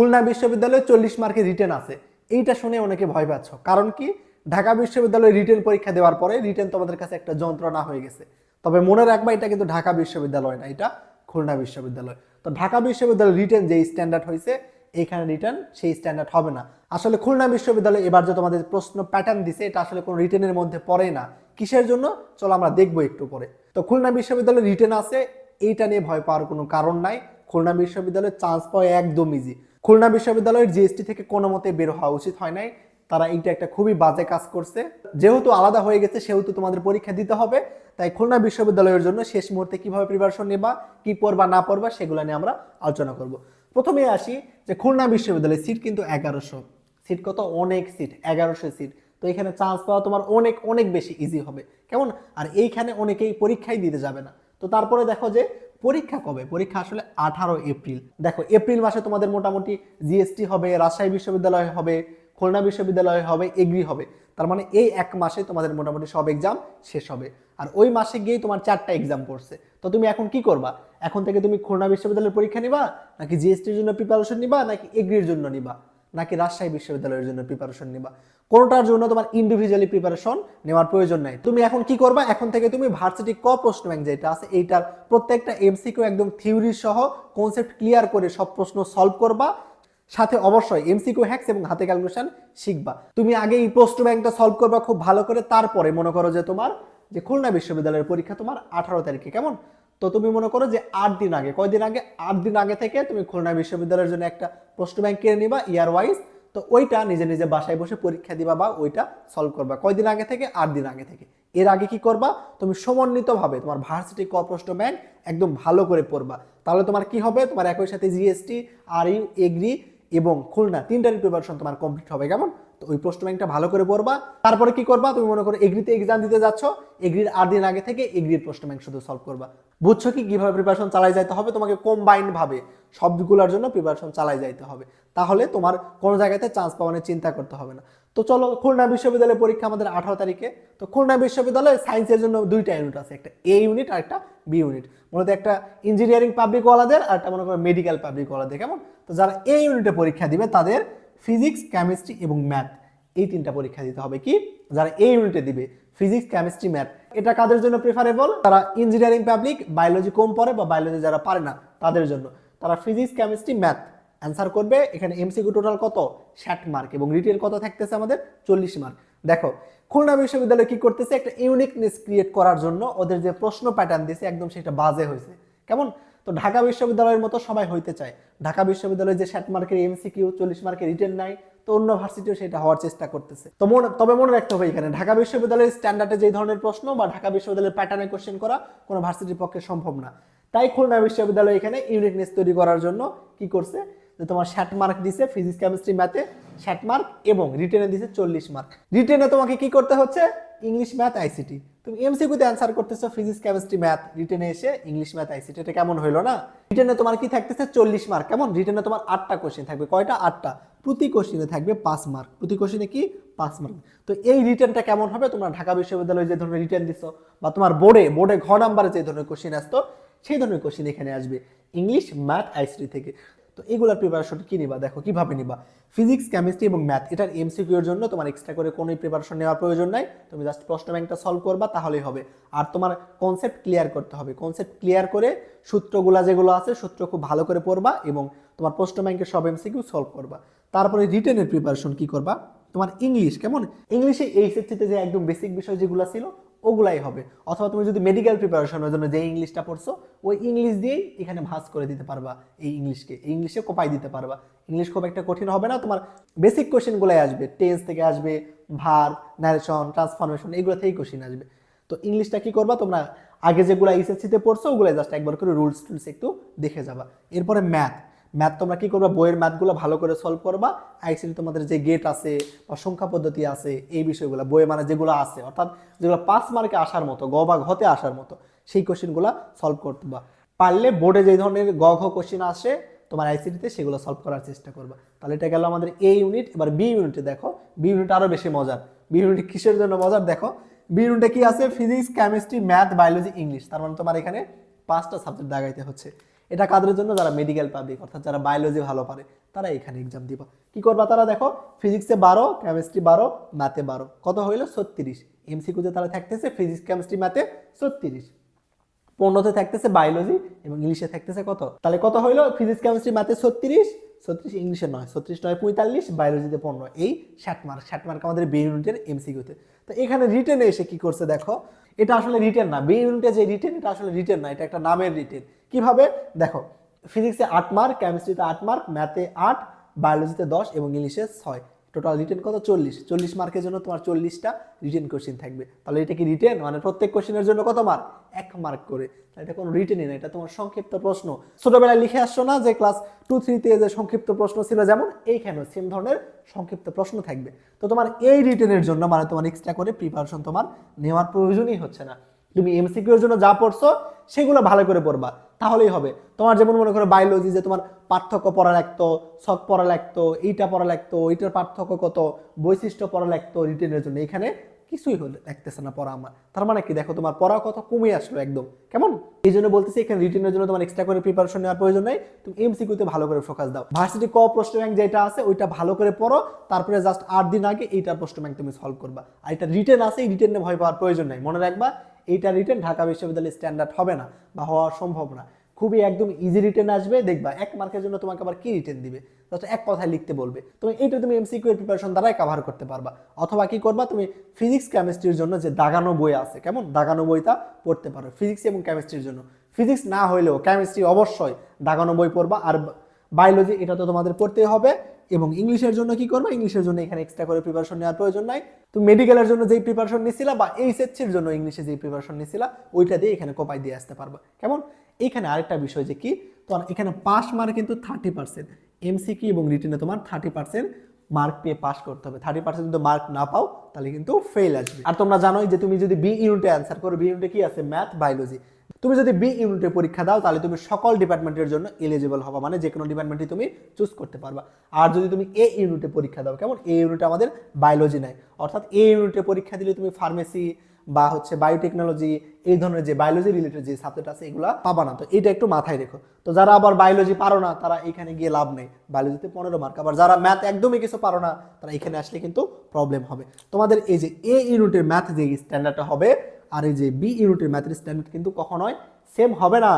খুলনা বিশ্ববিদ্যালয়ে চল্লিশ মার্কের রিটেন আছে। এইটা শুনে অনেকে ভয় পাচ্ছ। কারণ কি? ঢাকা বিশ্ববিদ্যালয়ে রিটেন পরীক্ষা দেওয়ার পরে রিটেন তোমাদের কাছে একটা যন্ত্রণা হয়ে গেছে। তবে মনে রাখবা, এটা কিন্তু ঢাকা বিশ্ববিদ্যালয় না, এটা খুলনা বিশ্ববিদ্যালয়। তো ঢাকা বিশ্ববিদ্যালয় রিটেন যে স্ট্যান্ডার্ড হয়েছে এইখানে রিটার্ন সেই স্ট্যান্ডার্ড হবে না। আসলে খুলনা বিশ্ববিদ্যালয় এবার যে তোমাদের প্রশ্ন প্যাটার্ন দিছে, এটা আসলে কোনো রিটেনের মধ্যে পড়ে না। কিসের জন্য? চলো আমরা দেখব একটু পরে। তো খুলনা বিশ্ববিদ্যালয় রিটেন আছে, এইটা নিয়ে ভয় পাওয়ার কোনো কারণ নাই। খুলনা বিশ্ববিদ্যালয়ে চান্স পাওয়া একদম ইজি খুলনা বিশ্ববিদ্যালয়ের জিএসটি থেকে কোনো মতে বের হওয়া উচিত হয় নাই। তারা এইটা একটা খুবই বাজে কাজ করছে। যেহেতু আলাদা হয়ে গেছে, সেহেতু তোমাদের পরীক্ষা দিতে হবে। তাই খুলনা বিশ্ববিদ্যালয়ের জন্য শেষ মুহূর্তে কীভাবে প্রিপারেশন নেবা, কি পড়বা, না পড়বা, সেগুলো নিয়ে আমরা আলোচনা করব। প্রথমে আসি যে খুলনা বিশ্ববিদ্যালয়ের সিট কিন্তু এগারোশো। সিট কত? অনেক সিট এগারোশো সিট তো এখানে চান্স পাওয়া তোমার অনেক অনেক বেশি ইজি হবে। কেমন? আর এইখানে অনেকেই পরীক্ষাই দিতে যাবে না। তো তারপরে দেখো যে পরীক্ষা কবে? পরীক্ষা আসলে আঠারো এপ্রিল। দেখো, এপ্রিল মাসে তোমাদের মোটামুটি জিএসটি হবে, রাজশাহী বিশ্ববিদ্যালয় হবে, খুলনা বিশ্ববিদ্যালয় হবে, এগ্রি হবে। তার মানে এই এক মাসে তোমাদের মোটামুটি সব এক্সাম শেষ হবে। আর ওই মাসে গিয়েই তোমার চারটা এক্সাম পড়ছে। তো তুমি এখন কি করবা? এখন থেকে তুমি খুলনা বিশ্ববিদ্যালয়ের পরীক্ষা নিবা, নাকি জিএসটির জন্য প্রিপারেশন নিবা, নাকি এগ্রির জন্য নিবা? নাকি রাজশাহী বিশ্ববিদ্যালয়ের জন্য প্রিপারেশন নিবা? কোনোটার জন্য তোমার ইন্ডিভিজুয়ালি প্রিপারেশন নেওয়ার প্রয়োজন নাই? তুমি এখন কি করবা? এখন থেকে তুমি ভার্সিটি ক প্রশ্ন ব্যাংক যেটা আছে, এইটার প্রত্যেকটা এমসিকিউ একদম থিওরি সহ কনসেপ্ট ক্লিয়ার করে সব প্রশ্ন সলভ করবা। সাথে অবশ্যই এমসিকিউ হ্যাক্স এবং হাতে ক্যালকুলেশন শিখবা। তুমি আগে এই প্রশ্ন ব্যাংকটা সলভ করবা খুব ভালো করে, তারপরে মনে করো যে তোমার যে খুলনা বিশ্ববিদ্যালয়ের পরীক্ষা তোমার আঠারো তারিখে, কেমন? তো তুমি মনে করো যে আট দিন আগে, কয়দিন আগে? আট দিন আগে থেকে তুমি খুলনা বিশ্ববিদ্যালয়ের জন্য একটা প্রশ্ন ব্যাংক কিনে নিবা ইয়ার ওয়াইজ তো ওইটা নিজে নিজে বাসায় বসে পরীক্ষা দিবা বা ওইটা সলভ করবা। কয়দিন আগে থেকে? আট দিন আগে থেকে। এর আগে কি করবা? তুমি সমন্বিতভাবে তোমার ভার্সিটি ক প্রশ্ন ব্যাংক একদম ভালো করে পড়বা। তাহলে তোমার কি হবে? তোমার একই সাথে জিএসটি আর ইউ এগ্রি এবং খুলনা তিনটারই প্রিপারেশন তোমার কমপ্লিট হবে। কেমন? তো ওই প্রশ্ন ব্যাংকটা ভালো করে পড়বা। তারপরে কি করবা? তুমি মনে করো এগ্রিতে এক্সাম দিতে যাচ্ছ। এগ্রির আট দিন আগে থেকে এগ্রির প্রশ্ন ব্যাংক শুধু সলভ করবা। বুঝছ কি? কীভাবে প্রিপারেশন চালাই যাইতে হবে? তোমাকে কম্বাইন্ড ভাবে সবগুলোর জন্য প্রিপারেশন চালাই যাইতে হবে। তাহলে তোমার কোনো জায়গাতে চান্স পাওয়ানোর চিন্তা করতে হবে না। তো চলো, খুলনা বিশ্ববিদ্যালয়ের পরীক্ষা আমাদের আঠারো তারিখে। তো খুলনা বিশ্ববিদ্যালয়ে সায়েন্সের জন্য দুইটা ইউনিট আছে, একটা এ ইউনিট আর একটা বি ইউনিট মূলত একটা ইঞ্জিনিয়ারিং পাবলিক ওয়ালাদের আর একটা মনে করো মেডিকেল পাবলিক ওয়ালাদের কেমন? তো যারা এ ইউনিটে পরীক্ষা দিবে, তাদের ফিজিক্স কেমিস্ট্রি এবং ম্যাথ এই তিনটা পরীক্ষা দিতে হবে কি? যারা এ ইউনিটে দিবে ফিজিক্স কেমিস্ট্রি ম্যাথ এটা কাদের জন্য প্রেফারেবল তারা ইঞ্জিনিয়ারিং পাবলিক বায়োলজি কম পড়ে বা বায়োলজি যারা পারে না, তাদের জন্য। তারা ফিজিক্স কেমিস্ট্রি ম্যাথ অ্যান্সার করবে। এখানে এমসিকিউ টোটাল কত? ষাট মার্ক এবং রিটেল কত থাকতেছে আমাদের? চল্লিশ মার্ক দেখো, খুলনা বিশ্ববিদ্যালয় কি করতেছে? একটা ইউনিকনেস ক্রিয়েট করার জন্য ওদের যে প্রশ্ন প্যাটার্ন দিয়েছে একদম সেটা বাজে হয়েছে। কেমন? তো ঢাকা বিশ্ববিদ্যালয়ের মতো সবাই হইতে চায়। ঢাকা বিশ্ববিদ্যালয়ে যে ষাট মার্কের এমসিকিউ চল্লিশ মার্কের রিটেন নাই, তো অন্য ভার্সিটিও সেটা হওয়ার চেষ্টা করতেছে। তো মনে, তবে মনে রাখতে হবে এখানে, ঢাকা বিশ্ববিদ্যালয়ের স্ট্যান্ডার্ডে যে ধরনের প্রশ্ন বা ঢাকা বিশ্ববিদ্যালয়ের প্যাটার্নে কোশ্চেন করা কোনো ভার্সিটির পক্ষে সম্ভব না। তাই খুলনা বিশ্ববিদ্যালয় এখানে ইউনিকনেস তৈরি করার জন্য কি করছে? যে তোমার ষাট মার্ক দিছে ফিজিক্স কেমিস্ট্রি ম্যাথে ষাট মার্ক এবং রিটেনে দিছে চল্লিশ মার্ক। রিটেনে তোমাকে কি করতে হচ্ছে? ইংলিশ ম্যাথ আইসিটি তুমি এমসিকিউতে অ্যান্সার করতেছো ফিজিক্স কেমিস্ট্রি ম্যাথ রিটেনে এসে ইংলিশ ম্যাথ আইসিটি এটা কেমন হইল না? রিটেনে তোমার কি থাকতেছে চল্লিশ মার্ক কেমন? রিটেনে তোমার আটটা কোশ্চেন থাকবে, কয়টা? আটটা। প্রতি কোশ্চেনে থাকবে পাঁচ মার্ক প্রতি কোশ্চেনে কি? পাঁচ মার্ক তো এই রিটেনটা কেমন হবে? তোমরা ঢাকা বিশ্ববিদ্যালয়ে যে ধরনের রিটেন দিছো, বা তোমার বোর্ডে বোর্ডে ঘ নাম্বারে যে ধরনের কোশ্চেন আসতো, সেই ধরনের কোশ্চেন এখানে আসবে ইংলিশ ম্যাথ আইসিটি থেকে। তো এগুলোর প্রিপারেশন কি নিবা? দেখো, কীভাবে নিবা? ফিজিক্স কেমিস্ট্রি এবং ম্যাথ এটার এমসিকিউর জন্য তোমার এক্সট্রা করে কোনো প্রিপারেশন নেওয়ার প্রয়োজন নাই। তুমি জাস্ট প্রশ্ন ব্যাংকটা সলভ করবা, তাহলেই হবে। আর তোমার কনসেপ্ট ক্লিয়ার করতে হবে। কনসেপ্ট ক্লিয়ার করে সূত্রগুলা যেগুলো আছে, সূত্র খুব ভালো করে পড়বা এবং তোমার প্রশ্ন ব্যাংকের সব এমসিকিউ সলভ করবা। তারপরে রিটেনের প্রিপারেশন কি করবা? তোমার ইংলিশ কেমন? ইংলিশে এইচএসসিতে যে একদম বেসিক বিষয় যেগুলো ছিল ওগুলাই হবে। অথবা তুমি যদি মেডিকেল প্রিপারেশনের জন্য যে ইংলিশটা পড়ছো, ওই ইংলিশ দিয়েই এখানে ভাস করে দিতে পারবা এই ইংলিশকে। এই ইংলিশে কোপাই দিতে পারবা। ইংলিশ খুব একটা কঠিন হবে না, তোমার বেসিক কোশ্চেনগুলাই আসবে। টেন্স থেকে আসবে, ভার ন্যারেশন ট্রান্সফরমেশন এগুলো থেকেই কোশ্চেন আসবে। তো ইংলিশটা কি করবা? তোমরা আগে যেগুলো এসএসসিতে পড়ছো ওগুলো জাস্ট একবার করে রুলস টুলস একটু দেখে যাবা। এরপরে ম্যাথ ম্যাথ তোমরা কি করবা? বইয়ের ম্যাথগুলো ভালো করে সলভ করবা। আইসিটি তোমাদের যে গেট আছে বা সংখ্যা পদ্ধতি আছে, এই বিষয়গুলো, বইয়ে মানে যেগুলো আছে, অর্থাৎ যেগুলো পাঁচ মার্কে আসার মতো, গ বা ঘতে আসার মতো, সেই কোশ্চেনগুলো সলভ করতে বা পারলে বোর্ডে যে ধরনের গ, ঘ কোশ্চেন আসে, তোমার আইসিটিতে সেগুলো সলভ করার চেষ্টা করবা। তাহলে এটা গেল আমাদের এ ইউনিট এবার বি ইউনিটে দেখো। বি ইউনিট আরও বেশি মজার। বি ইউনিট কিসের জন্য মজার? দেখো বি ইউনিটে কি আছে? Physics chemistry math biology English তার মানে তোমার এখানে পাঁচটা সাবজেক্ট দাগাইতে হচ্ছে। এটা কাদের জন্য? যারা মেডিকেল পাবলিক অর্থাৎ যারা বায়োলজি ভালো পারে, তারা এখানে এক্সাম দিবা। কি করবা তারা? দেখো ফিজিক্সে বারো কেমিস্ট্রি বারো ম্যাথে বারো। কত হইল? ছত্রিশ। এমসিকিউতে তারা থাকতেছে ফিজিক্স কেমিস্ট্রি ম্যাথে ছত্রিশ। পনেরোতে থাকতেছে বায়োলজি এবং ইংলিশে থাকতেছে কত? তাহলে কত হইল? ফিজিক্স কেমিস্ট্রি ম্যাথে ছত্রিশ। ছত্রিশ ইংলিশে নয়, ছত্রিশ নয়, পঁয়তাল্লিশ। বায়োলজিতে পনেরো। এই ষাট মার্ক ষাট মার্ক আমাদের বি ইউনিটের এমসিকিউতে তো। এখানে রিটেনে এসে কি করছে দেখো? এটা আসলে রিটেন না বি ইউনিটে যে রিটেন এটা আসলে রিটেন না, এটা একটা নামের রিটেন কীভাবে? দেখো ফিজিক্সে আট মার্ক কেমিস্ট্রিতে আট মার্ক ম্যাথে আট বায়োলজিতে দশ এবং ইংলিশে ছয়। টোটাল রিটেন কত? চল্লিশ। চল্লিশ মার্কের জন্য তোমার চল্লিশটা রিটেন কোশ্চেন থাকবে। তাহলে এটা কি রিটেন মানে প্রত্যেক কোশ্চেনের জন্য কত মার্ক এক মার্ক করে। এটা কোনো রিটেনই না, এটা তোমার সংক্ষিপ্ত প্রশ্ন। ছোটবেলায় লিখে আসছো না যে ক্লাস টু থ্রিতে যে সংক্ষিপ্ত প্রশ্ন ছিল, যেমন এইখানেও সেম ধরনের সংক্ষিপ্ত প্রশ্ন থাকবে। তো তোমার এই রিটেনের জন্য মানে তোমার এক্সট্রা করে প্রিপারেশন তোমার নেওয়ার প্রয়োজনই হচ্ছে না। তুমি এমসিকিউর জন্য যা পড়ছো, সেগুলো ভালো করে পড়বা। তাহলেই হবে। তোমার যেমন মনে করো বায়োলজি যে তোমার পার্থক্য পড়া লাগতো, ছক পড়া লাগতো, এইটা পড়া লাগতো, এইটার পার্থক্য কত, বৈশিষ্ট্য পড়া লাগতো রিটেনের জন্য। এখানে কিছুই হলে, লাগতেছে না পড়া আমার। তার মানে কি? দেখো, তোমার পড়া কত কমে আসলো একদম। কেমন? এই জন্য বলতেছি, এখানে রিটেনের জন্য তোমার এক্সট্রা করে প্রিপারেশন নেওয়ার প্রয়োজন নেই। তুমি এমসিকিউতে ভালো করে ফোকাস দাও। ভার্সিটি ক প্রশ্ন ব্যাংক যেটা আছে, ওইটা ভালো করে পড়ো। তারপরে জাস্ট আট দিন আগে এইটার প্রশ্ন ব্যাংক তুমি সলভ করবা। আর এটা রিটেন আছে, এই রিটেনে ভয় পাওয়ার প্রয়োজন নাই। মনে রাখবা এইটা রিটেন ঢাকা বিশ্ববিদ্যালয়ের স্ট্যান্ডার্ড হবে না বা হওয়া সম্ভব না। খুবই একদম ইজি রিটেন আসবে, দেখবা এক মার্কের জন্য তোমাকে আবার কি রিটেন দিবে? জাস্ট এক কথায় লিখতে বলবে। তুমি এইটা তুমি এমসিকিউ এর প্রিপারেশন দ্বারাই কভার করতে পারবা। অথবা কি করবা, তুমি ফিজিক্স কেমিস্ট্রির জন্য যে দাগানো বই আছে, কেমন? দাগানো বইটা পড়তে পারো ফিজিক্স এবং কেমিস্ট্রির জন্য। ফিজিক্স না হলেও কেমিস্ট্রি অবশ্যই দাগানো বই পড়বা, আর বায়োলজি এটা তো তোমাদের পড়তেই হবে। এবং ইংলিশের জন্য কি করবা? ইংলিশের জন্য এখানে এক্সট্রা করে প্রিপারেশন নেওয়ার প্রয়োজন নাই। তুমি মেডিকেলের জন্য যেই প্রিপারেশন নিছিলা বা এইচএসসির জন্য ইংলিশে যেই প্রিপারেশন নিছিলা, ওইটা দিয়ে এখানে কোপাই দিয়ে আসতে পারবা। কেমন? এখানে আরেকটা বিষয় যে কি? তোমার এখানে পাস মার্ক কিন্তু থার্টি পার্সেন্ট এমসিকি এবং রিটেনে তোমার থার্টি পার্সেন্ট মার্ক পেয়ে পাস করতে হবে। থার্টি পার্সেন্ট যদি মার্ক না পাও, তাহলে কিন্তু ফেল আসবে। আর তোমরা জানোই যে তুমি যদি বি ইউনিটে অ্যান্সার করো বি ইউনিটে কি আছে? ম্যাথ বায়োলজি তুমি যদি বি ইউনিটে পরীক্ষা দাও, তাহলে তুমি সকল ডিপার্টমেন্টের জন্য এলিজিবল হবা। মানে যে কোনো ডিপার্টমেন্টই তুমি চুজ করতে পারবা। আর যদি তুমি এ ইউনিটে পরীক্ষা দাও, কেমন? এ ইউনিটে আমাদের বায়োলজি নাই অর্থাৎ এ ইউনিটে পরীক্ষা দিলে তুমি ফার্মেসি বা হচ্ছে বায়োটেকনোলজি এই ধরনের যে বায়োলজি রিলেটেড যে সাবজেক্ট আছে, এগুলো পাবা না। তো এটা একটু মাথায় রেখো। তো যারা আবার বায়োলজি পারো না, তারা এখানে গিয়ে লাভ নেই। বায়োলজিতে পনেরো মার্ক আবার যারা ম্যাথ একদমই কিছু পারো না, তারা এখানে আসলে কিন্তু প্রবলেম হবে। তোমাদের এই যে এ ইউনিটের ম্যাথ যে স্ট্যান্ডার্ডটা হবে আর এই যে বি ইউনিটের ম্যাথের স্ট্যান্ডার্ড কিন্তু কখনোই সেম হবে না।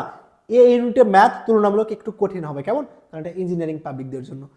এ ইউনিটের ম্যাথ তুলনামূলক একটু কঠিন হবে। কেমন? কারণ এটা ইঞ্জিনিয়ারিং পাবলিকদের জন্য।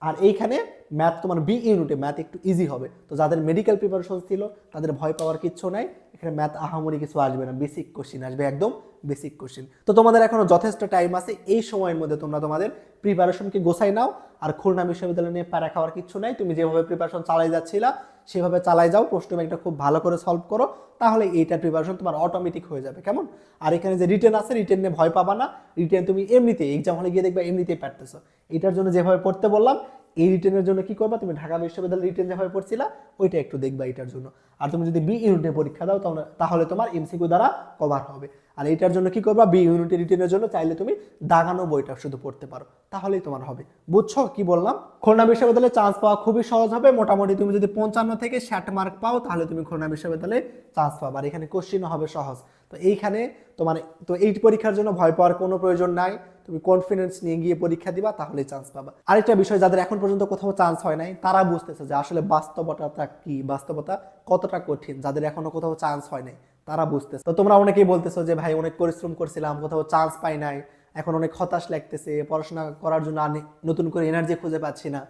আর এইখানে ম্যাথ তোমার বি ইউনিটে ম্যাথ একটু ইজি হবে। তো যাদের মেডিকেল প্রিপারেশন ছিল, তাদের ভয় পাওয়ার কিচ্ছু নাই। এখানে ম্যাথ আহামরি কিছু আসবে না। বেসিক কোশ্চিন আসবে, একদম বেসিক কোশ্চিন তো তোমাদের এখনও যথেষ্ট টাইম আছে। এই সময়ের মধ্যে তোমরা তোমাদের প্রিপারেশনকে গোছাই নাও। আর খুলনা বিশ্ববিদ্যালয় নিয়ে প্যারা খাওয়ার কিচ্ছু নাই। তুমি যেভাবে প্রিপারেশন চালাই যাচ্ছিলা, সেভাবে চালাই যাও। প্রশ্ন ব্যাংকটা খুব ভালো করে সলভ করো। তাহলে এইটার প্রিপারেশন তোমার অটোমেটিক হয়ে যাবে। কেমন? আর এখানে যে রিটেন আছে রিটেন নিয়ে ভয় পাবা না। রিটেন তুমি এমনিতেই এক্সাম হলে গিয়ে দেখবে, এমনিতেই পারতেছো এটার জন্য যেভাবে পড়তে বললাম এই রিটেনের জন্য কি করবা? তুমি ঢাকা বিশ্ববিদ্যালয় রিটেন যেভাবে পড়ছিলা, ওইটা একটু দেখবা এটার জন্য। আর তুমি যদি বি ইউনিটে পরীক্ষা দাও, তাহলে তোমার এমসিকিউ দ্বারা কভার হবে। আর এইটার জন্য কি করবা? বি ইউনিটে রিটেনের জন্য চাইলে তুমি দাগানো বইটা শুধু পড়তে পারো। তাহলেই তোমার হবে। বুঝছ কি বললাম? খুলনা বিশ্ববিদ্যালয়ে চান্স পাওয়া খুবই সহজ হবে। মোটামুটি তুমি যদি পঞ্চান্ন থেকে ষাট মার্ক পাও, তাহলে তুমি খুলনা বিশ্ববিদ্যালয়ে চান্স পাবে। আর এখানে কোশ্চিনও হবে সহজ। তো এইখানে তোমার, তো এই পরীক্ষার জন্য ভয় পাওয়ার কোনো প্রয়োজন নাই। তুমি কনফিডেন্স নিয়ে গিয়ে পরীক্ষা দিবা, তাহলেই চান্স পাবা। আরেকটা বিষয়, যাদের এখন পর্যন্ত কোথাও চান্স হয় নাই, তারা বুঝতেছে যে আসলে বাস্তবতাটা কি, বাস্তবতা কতটা কঠিন, যাদের এখনও কোথাও চান্স হয় নাই, তারা বুঝতেছে। তো তোমরা অনেকেই বলতেছো যে, ভাই, অনেক পরিশ্রম করছিলাম, কোথাও চান্স পাই নাই, এখন অনেক হতাশ লাগতেছে, পড়াশোনা করার জন্য নতুন করে এনার্জি খুঁজে পাচ্ছি না।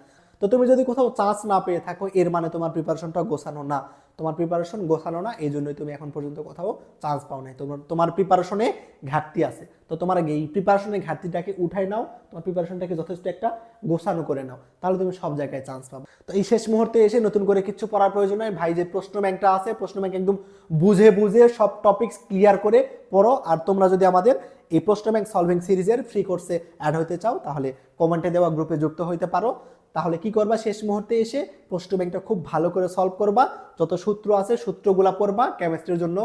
তো তুমি যদি কোথাও চান্স না পেয়ে থাকো, এর মানে তোমার প্রিপারেশনটা গোছানো না। তোমার প্রিপারেশন গোছানো না, এই জন্যই তুমি এখন পর্যন্ত কোথাও চান্স পাও নাই। তোমার তোমার প্রিপারেশনে ঘাটতি আছে। তো তোমার এই প্রিপারেশনের ঘাটতিটাকে উঠাই নাও, তোমার প্রিপারেশনটাকে যথেষ্ট একটা গোছানো করে নাও, তাহলে তুমি সব জায়গায় চান্স পাবে। তো এই শেষ মুহূর্তে এসে নতুন করে কিছু পড়ার প্রয়োজন নয় ভাই, যে প্রশ্ন ব্যাংকটা আছে, প্রশ্ন ব্যাংক একদম বুঝে বুঝে সব টপিকস ক্লিয়ার করে পড়ো। আর তোমরা যদি আমাদের এই প্রশ্ন ব্যাংক সলভিং সিরিজের ফ্রি কোর্সে অ্যাড হতে চাও, তাহলে কমেন্টে দেওয়া গ্রুপে যুক্ত হইতে পারো। তাহলে কি করবা শেষ মুহূর্তে এসে প্রশ্ন ব্যাংকটা খুব ভালো করে সলভ করবা। যত সূত্র আছে, সূত্রগুলা পড়বা কেমিস্ট্রির জন্য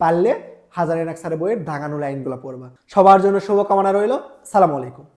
পারলে হাজারের এক সারে বইয়ের দাগানো লাইনগুলো পড়বা। সবার জন্য শুভকামনা রইল। সালাম আলাইকুম।